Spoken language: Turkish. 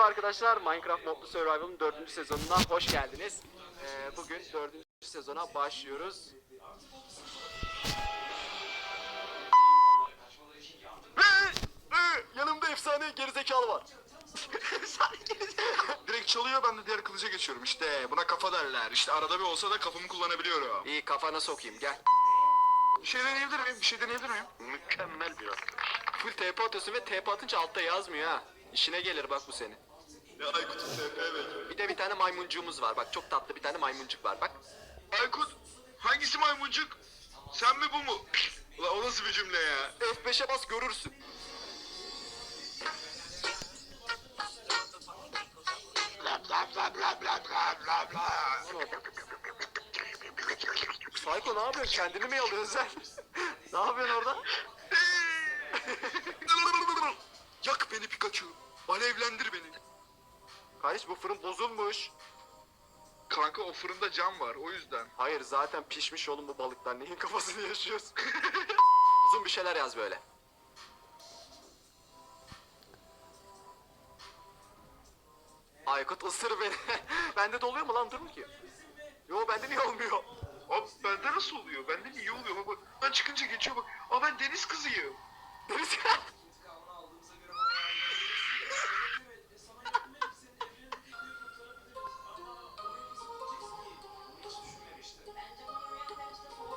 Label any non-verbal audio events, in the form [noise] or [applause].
Merhaba arkadaşlar, Minecraft Modlu Survival'ın 4. sezonuna hoş geldiniz. Ee, bugün 4. sezona başlıyoruz. Yanımda efsane gerizekalı var. [laughs] Direkt çalıyor ben de diğer kılıca geçiyorum işte buna kafa derler işte arada bir olsa da kafamı kullanabiliyorum. İyi kafana sokayım gel. Bir şey deneyebilir miyim? Bir şey deneyebilir miyim? Mükemmel bir atış. Full TP atıyorsun ve TP atınca altta yazmıyor ha. İşine gelir bak bu senin. Ya Aykut'un TP bekliyorum. Bir de bir tane maymuncuğumuz var bak çok tatlı bir tane maymuncuk var bak. Aykut hangisi maymuncuk? Sen mi bu mu? Ulan o nasıl bir cümle ya? F5'e bas görürsün. Psycho ne yapıyorsun? Kendini mi yalıyorsun sen? [laughs] ne yapıyorsun orada? [laughs] Yak beni Pikachu. Alevlendir beni. Kardeş bu fırın bozulmuş. Kanka o fırında cam var o yüzden. Hayır zaten pişmiş oğlum bu balıklar. Neyin kafasını yaşıyorsun? [laughs] Uzun bir şeyler yaz böyle. Aykut ısır beni. [laughs] bende de oluyor mu lan dur ki? Yo bende niye olmuyor? Abi bende nasıl oluyor? Bende niye oluyor? Bak, bak ben çıkınca geçiyor bak. Aa ben deniz kızıyım. Deniz [laughs]